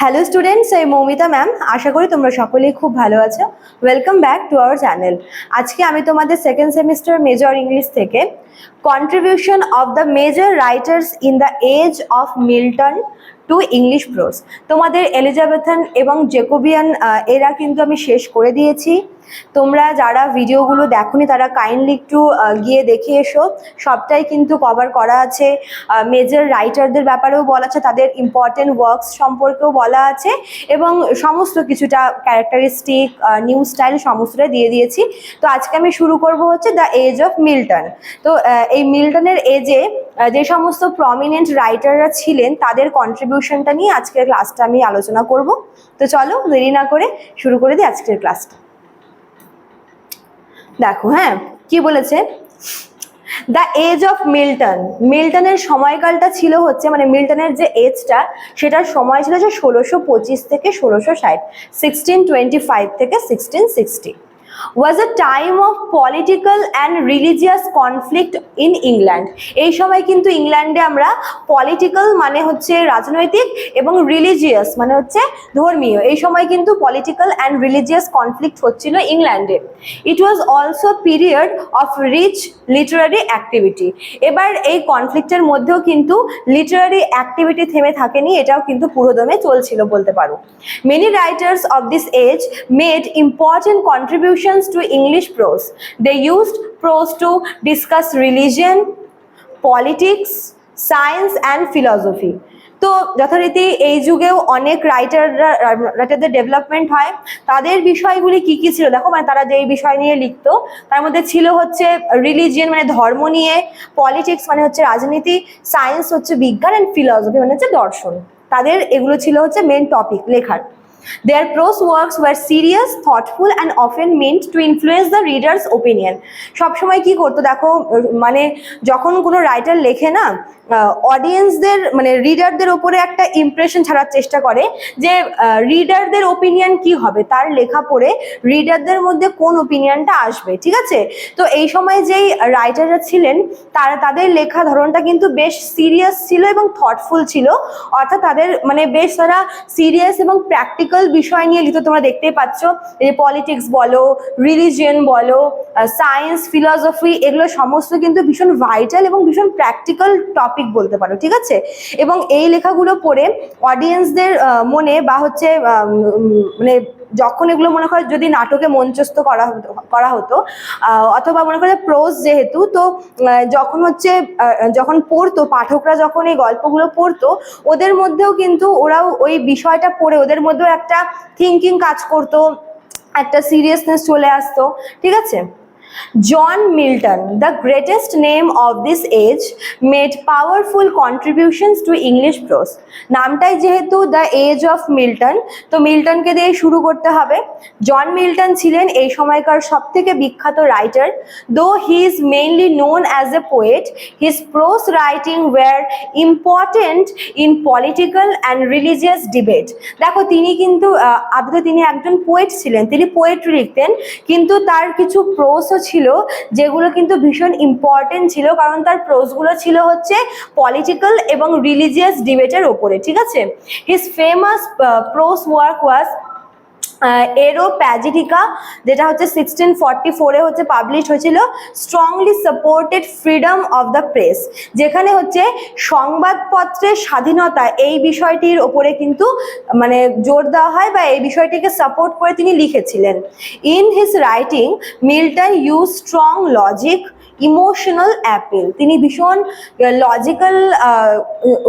Hello students এই Moumita ma'am আশা করি তোমরা সকলেই খুব ভালো আছো। Welcome back to our channel আজকে আমি তোমাদের সেকেন্ড সেমিস্টার মেজর ইংলিশ থেকে contribution of the major writers in the age of Milton to English prose তোমাদের এলিজাবেথন এবং জেকোবিয়ান এরা কিন্তু আমি শেষ করে দিয়েছি। তোমরা যারা ভিডিওগুলো দেখোনি, তারা কাইন্ডলি একটু গিয়ে দেখে এসো। সবটাই কিন্তু কভার করা আছে। মেজর রাইটারদের ব্যাপারেও বলা আছে, তাদের ইম্পর্টেন্ট ওয়ার্কস সম্পর্কেও বলা আছে এবং সমস্ত কিছুটা ক্যারেক্টারিস্টিক নিউ স্টাইল সমস্তটা দিয়ে দিয়েছি। তো আজকে আমি শুরু করব হচ্ছে দ্য এজ অফ মিল্টন তো এই মিল্টনের এজে যে সমস্ত প্রমিনেন্ট রাইটাররা ছিলেন, তাদের কন্ট্রিবিউশনটা নিয়ে আজকের ক্লাসটা আমি আলোচনা করব। তো চলো দেরি না করে শুরু করে দিই আজকের ক্লাসটা দেখো হ্যাঁ কি বলেছে? দ্য এজ অফ মিল্টন মিল্টনের সময়কালটা ছিল হচ্ছে মানে মিল্টনের যে এজটা সেটার সময় ছিল যে ষোলোশো পঁচিশ থেকে ষোলোশো ষাট সিক্সটিন টোয়েন্টি ফাইভ থেকে sixteen sixty was a time of political and religious conflict in England এই সময় কিন্তু ইংল্যান্ডে আমরা পলিটিক্যাল মানে হচ্ছে রাজনৈতিক এবং রিলিজিয়াস মানে হচ্ছে ধর্মীয়। এই সময় কিন্তু পলিটিক্যাল অ্যান্ড রিলিজিয়াস কনফ্লিক্ট হচ্ছিল ইংল্যান্ডে it was also period of rich literary activity এবার এই কনফ্লিক্টের মধ্যেও কিন্তু লিটারারি অ্যাক্টিভিটি থেমে থাকেনি, এটাও কিন্তু পুরোদমে চলছিল বলতে পারো। Many writers of this age made important contributions to English prose they used prose to discuss religion politics science and philosophy তো যথারীতি এই যুগেও অনেক রাইটাররা রাইটারদের ডেভেলপমেন্ট হয়। তাদের বিষয়গুলি কি কি ছিল? দেখো মানে তারা যেই বিষয় নিয়ে লিখতো, তার মধ্যে ছিল হচ্ছে রিলিজিয়ন মানে ধর্ম নিয়ে পলিটিক্স মানে হচ্ছে রাজনীতি সায়েন্স হচ্ছে বিজ্ঞান অ্যান্ড ফিলসফি মানে হচ্ছে দর্শন। তাদের এগুলো ছিল হচ্ছে মেন টপিক লেখার। Their prose works were serious, thoughtful, and often meant to influence the reader's opinion. সবসময় কি করতো দেখো মানে যখন কোনো রাইটার লেখে না অডিয়েন্সদের মানে রিডারদের ওপরে একটা ইমপ্রেশন ছাড়ার চেষ্টা করে যে রিডারদের ওপিনিয়ন কি হবে, তার লেখা পড়ে রিডারদের মধ্যে কোন ওপিনিয়নটা আসবে, ঠিক আছে? তো এই সময় যেই রাইটাররা ছিলেন, তারা তাদের লেখা ধরনটা কিন্তু বেশ সিরিয়াস ছিল এবং থটফুল ছিল। অর্থাৎ তাদের মানে বেশ তারা সিরিয়াস এবং প্র্যাকটিক্যাল বিষয় নিয়ে লিখত। তোমরা দেখতেই পাচ্ছ যে পলিটিক্স বলো রিলিজিয়ন বলো সায়েন্স ফিলসফি এগুলো সমস্ত কিন্তু ভীষণ ভাইটাল এবং ভীষণ প্র্যাকটিক্যাল টপিক বলতে পারো, ঠিক আছে? এবং এই লেখাগুলো পড়ে অডিয়েন্সদের মনে বা হচ্ছে মানে যখন এগুলো মনে করে যদি নাটকে মঞ্চস্থ করা হতো করা হতো অথবা মনে করে প্রোজ যেহেতু, তো যখন হচ্ছে যখন পড়তো, পাঠকরা যখন এই গল্পগুলো পড়তো, ওদের মধ্যেও কিন্তু ওরাও ওই বিষয়টা পড়ে, ওদের মধ্যেও একটা থিঙ্কিং কাজ করতো, একটা সিরিয়াসনেস চলে আসতো, ঠিক আছে? John Milton the greatest name of this age made powerful contributions to English prose নামটাই যেহেতু দ্য এজ অফ মিল্টন তো মিল্টনকে দিয়ে শুরু করতে হবে। জন মিল্টন ছিলেন এই সময়কার সব থেকে বিখ্যাত writer though he is mainly known as a poet his prose writing were important in political and religious debate দেখো, তিনি কিন্তু আদতে তিনি একজন পোয়েট ছিলেন। তিনি পোয়েট্রি লিখতেন, কিন্তু তার কিছু প্রোসও ছিল, যেগুলো কিন্তু ভীষণ ইম্পর্টেন্ট ছিল, কারণ তার প্রোজগুলো ছিল হচ্ছে পলিটিক্যাল এবং রিলিজিয়াস ডিবেটের ওপরে, ঠিক আছে? His famous prose work was Areopagitica, যেটা হচ্ছে সিক্সটিন ফর্টি ফোরে হচ্ছে পাবলিশ হয়েছিল strongly supported freedom of the press যেখানে হচ্ছে সংবাদপত্রের স্বাধীনতা, এই বিষয়টির ওপরে কিন্তু মানে জোর দেওয়া হয় বা এই বিষয়টিকে সাপোর্ট করে তিনি লিখেছিলেন। In his writing Milton use strong logic emotional appeal তিনি ভীষণ লজিক্যাল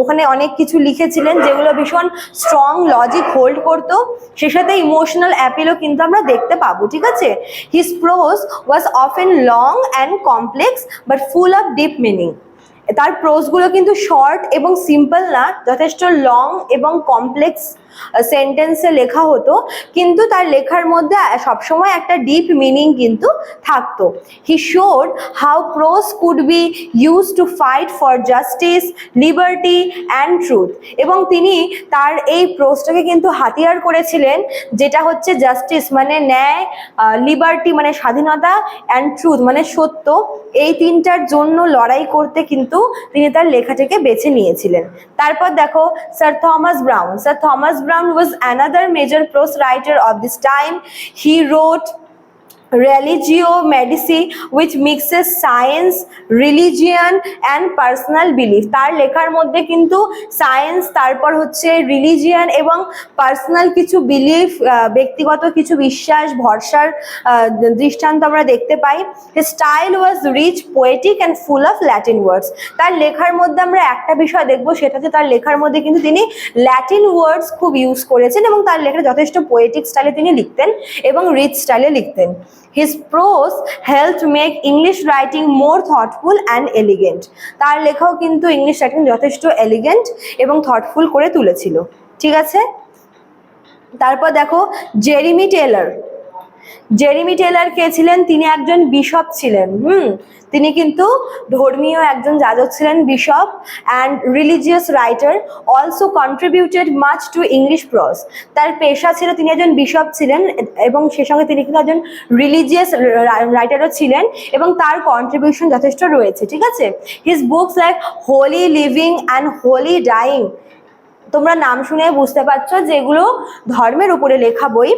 ওখানে অনেক কিছু লিখেছিলেন যেগুলো ভীষণ স্ট্রং লজিক হোল্ড করতো। সে সাথে ইমোশনাল অ্যাপেলও কিন্তু আমরা দেখতে পাবো, ঠিক আছে? His prose was often long and complex but full of deep meaning তার প্রোজগুলো কিন্তু শর্ট এবং সিম্পল না, যথেষ্ট লং এবং কমপ্লেক্স সেন্টেন্সে লেখা হতো, কিন্তু তার লেখার মধ্যে সবসময় একটা ডিপ মিনিং কিন্তু থাকতো। He showed how prose could be use to fight for justice liberty and truth এবং তিনি তার এই প্রোসটাকে কিন্তু হাতিয়ার করেছিলেন, যেটা হচ্ছে জাস্টিস মানে ন্যায় লিবার্টি মানে স্বাধীনতা অ্যান্ড ট্রুথ মানে সত্য। এই তিনটার জন্য লড়াই করতে কিন্তু তিনি তার লেখাটিকে বেছে নিয়েছিলেন। তারপর দেখো sir Thomas Browne sir Thomas Brown was another major prose writer of this time. He wrote religio medici which mixes science, religion, and personal belief. তার লেখার মধ্যে কিন্তু সায়েন্স তারপর হচ্ছে রিলিজিয়ান এবং পার্সোনাল কিছু বিলিফ ব্যক্তিগত কিছু বিশ্বাস, ভরসার দৃষ্টান্ত আমরা দেখতে পাই। Style was rich poetic and full of Latin words তার লেখার মধ্যে আমরা একটা বিষয় দেখব, সেটা হচ্ছে তার লেখার মধ্যে কিন্তু তিনি ল্যাটিন ওয়ার্ডস খুব ইউজ করেছেন এবং তার লেখা যথেষ্ট পোয়েটিক স্টাইলে তিনি লিখতেন এবং রিচ স্টাইলে লিখতেন। His prose helped make English writing more thoughtful and elegant তার লেখাও কিন্তু ইংলিশ রাইটিং যথেষ্ট এলিগেন্ট এবং থটফুল করে তুলেছিল। ঠিক আছে? তারপর দেখো জেরিমি টেলার জেরিমি টেলার কে ছিলেন? তিনি একজন বিশপ ছিলেন, হুম? তিনি কিন্তু ধর্মীয় একজন যাজক ছিলেন, bishop and religious writer also contributed much to English prose তার পেশা ছিল তিনি একজন বিশপ ছিলেন, এবং সে সঙ্গে তিনি কিন্তু একজন রিলিজিয়াস রাইটারও ছিলেন, এবং তার কন্ট্রিবিউশন যথেষ্ট রয়েছে, ঠিক আছে? His books like Holy Living and Holy Dying তোমরা নাম শুনে বুঝতে পারছ যেগুলো ধর্মের উপরে লেখা বই।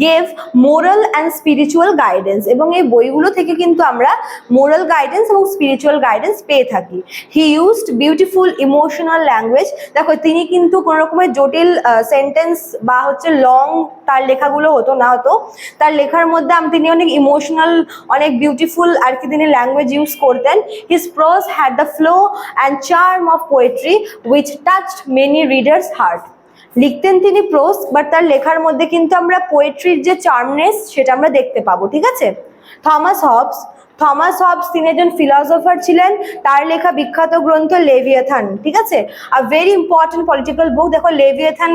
Gave moral and spiritual guidance এবং এই বইগুলো থেকে কিন্তু আমরা মোরাল গাইডেন্স এবং স্পিরিচুয়াল গাইডেন্স পেয়ে থাকি। He used beautiful emotional language দেখো, তিনি কিন্তু কোনো রকমের জটিল সেন্টেন্স বা হচ্ছে লং তার লেখাগুলো হতো না হতো। তার লেখার মধ্যে আম- তিনি অনেক ইমোশনাল অনেক বিউটিফুল আর কি তিনি ল্যাঙ্গুয়েজ ইউজ করতেন। His prose had the flow and charm of poetry which touched many readers heart লিখতেন তিনি প্রোস বাট তার লেখার মধ্যে কিন্তু আমরা পোয়েট্রির যে চার্মনেস সেটা আমরা দেখতে পাবো, ঠিক আছে? থমাস হবস থমাস হবস তিনি একজন ফিলসফার ছিলেন, তার লেখা বিখ্যাত গ্রন্থ লেভিয়াথান ঠিক আছে? আর ভেরি ইম্পর্টেন্ট পলিটিক্যাল বুক দেখো লেভিয়াথান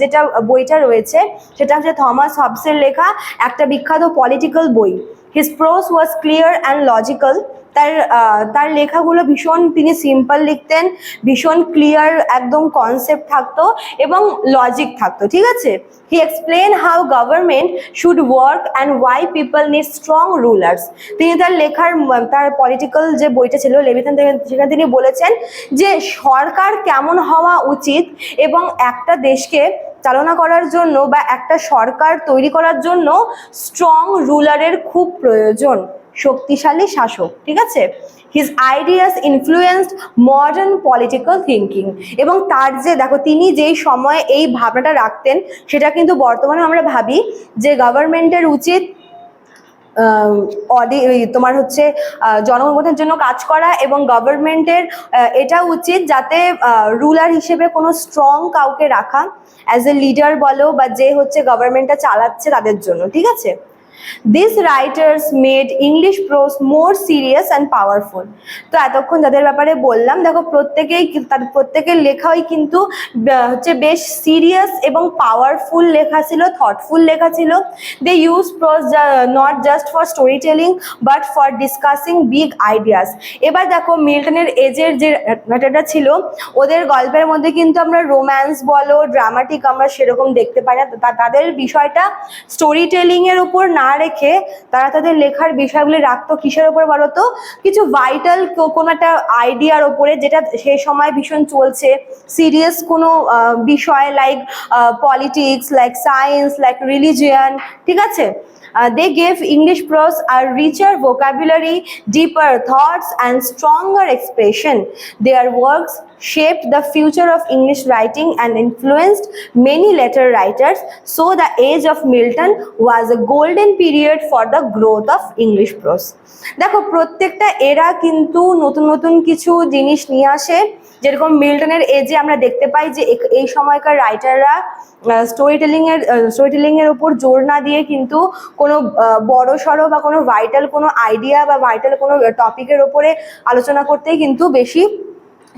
যেটা বইটা রয়েছে, সেটা হচ্ছে থমাস হবসের লেখা, একটা বিখ্যাত পলিটিক্যাল বই। His prose was clear and logical তার তার লেখাগুলো ভীষণ তিনি সিম্পল লিখতেন, ভীষণ ক্লিয়ার একদম কনসেপ্ট থাকতো এবং লজিক থাকতো, ঠিক আছে? He explain how government should work and why people need strong rulers তিনি তার লেখার, তার পলিটিক্যাল যে বইটা ছিল লেভিথান সেখানে তিনি বলেছেন যে সরকার কেমন হওয়া উচিত এবং একটা দেশকে চালনা করার জন্য বা একটা সরকার তৈরি করার জন্য স্ট্রং রুলারের খুব প্রয়োজন। শক্তিশালী শাসক, ঠিক আছে? His ideas influenced modern political thinking এবং তার যে, দেখো, তিনি যেই সময়ে এই ভাবনাটা রাখতেন, সেটা কিন্তু বর্তমানে আমরা ভাবি যে গভর্নমেন্টের উচিত অডি তোমার হচ্ছে জনগণের জন্য কাজ করা এবং গভর্নমেন্টের এটা উচিত যাতে রুলার হিসেবে কোনো স্ট্রং কাউকে রাখা অ্যাজ এ লিডার বলো বা যে হচ্ছে গভর্নমেন্টটা চালাচ্ছে তাদের জন্য, ঠিক আছে? This writers made English prose more serious and powerful তো এতক্ষণ যাদের ব্যাপারে বললাম, দেখো প্রত্যেকেই তাদের প্রত্যেকের লেখাই কিন্তু হচ্ছে বেশ সিরিয়াস এবং পাওয়ারফুল লেখা ছিল থটফুল লেখা ছিল। They use prose not just for story telling but for discussing big ideas এবার দেখো মিল্টনের এজের যে ম্যাটারটা ছিল, ওদের গল্পের মধ্যে কিন্তু আমরা রোম্যান্স বলো ড্রামাটিক আমরা সেরকম দেখতে পাই না। তাদের বিষয়টা স্টোরি টেলিং এর উপর না রেখে তারা তাদের লেখার বিষয়গুলি রাখতো কিসের উপর বলো তো? কিছু ভাইটাল কোনো একটা আইডিয়ার ওপরে যেটা সে সময় ভীষণ চলছে। সিরিয়াস কোনো বিষয় like politics like science like religion ঠিক আছে? Uh, they gave English prose a richer vocabulary, deeper thoughts, and stronger expression. Their works shaped the future of English writing and influenced many later writers. So, the age of Milton was a golden period for the growth of English prose. দেখো প্রত্যেকটা এরা কিন্তু নতুন নতুন কিছু জিনিস নিয়ে আসে যেরকম মিল্টনের এজে আমরা দেখতে পাই যে এই সময়কার রাইটাররা স্টোরি টেলিং এর স্টোরি টেলিং এর উপর জোর না দিয়ে কিন্তু কোনো বড় সড়ো বা কোনো ভাইটাল কোনো আইডিয়া বা ভাইটাল কোনো টপিকের ওপরে আলোচনা করতেই কিন্তু বেশি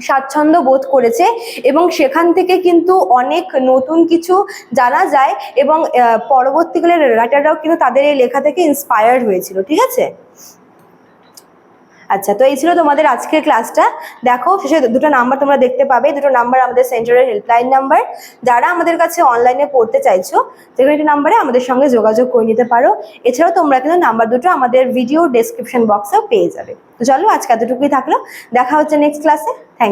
স্বাচ্ছন্দ্য বোধ করেছে এবং সেখান থেকে কিন্তু অনেক নতুন কিছু জানা যায় এবং পরবর্তীকালে রাইটাররাও কিন্তু তাদের এই লেখা থেকে ইন্সপায়ার্ড হয়েছিল, ঠিক আছে? আচ্ছা তো এই ছিল তোমাদের আজকের ক্লাসটা দেখো, শেষে দুটো নাম্বার তোমরা দেখতে পাবে। দুটো নাম্বার আমাদের সেন্টারের হেল্পলাইন নাম্বার যারা আমাদের কাছে অনলাইনে পড়তে চাইছো সেখানে একটা নাম্বারে আমাদের সঙ্গে যোগাযোগ করে নিতে পারো। এছাড়াও তোমরা কিন্তু নাম্বার দুটো আমাদের ভিডিও ডেসক্রিপশন বক্সেও পেয়ে যাবে। তো চলো, আজকে এতটুকুই থাকল। দেখা হচ্ছে নেক্সট ক্লাসে থ্যাংক